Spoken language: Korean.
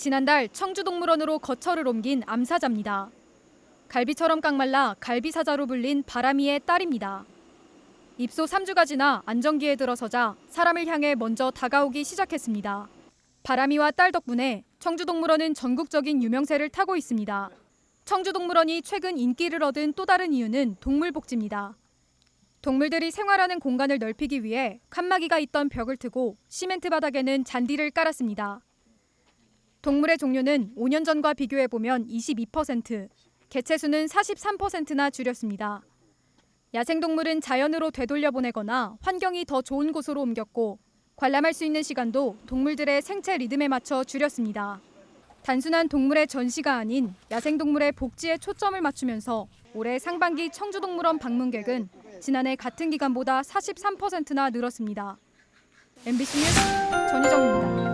지난달 청주동물원으로 거처를 옮긴 암사자입니다. 갈비처럼 깡말라 갈비사자로 불린 바람이의 딸입니다. 입소 3주가 지나 안정기에 들어서자 사람을 향해 먼저 다가오기 시작했습니다. 바람이와 딸 덕분에 청주동물원은 전국적인 유명세를 타고 있습니다. 청주동물원이 최근 인기를 얻은 또 다른 이유는 동물복지입니다. 동물들이 생활하는 공간을 넓히기 위해 칸막이가 있던 벽을 트고 시멘트 바닥에는 잔디를 깔았습니다. 동물의 종류는 5년 전과 비교해 보면 22%, 개체 수는 43%나 줄였습니다. 야생동물은 자연으로 되돌려 보내거나 환경이 더 좋은 곳으로 옮겼고 관람할 수 있는 시간도 동물들의 생체 리듬에 맞춰 줄였습니다. 단순한 동물의 전시가 아닌 야생동물의 복지에 초점을 맞추면서 올해 상반기 청주동물원 방문객은 지난해 같은 기간보다 43%나 늘었습니다. MBC 뉴스 전희정입니다.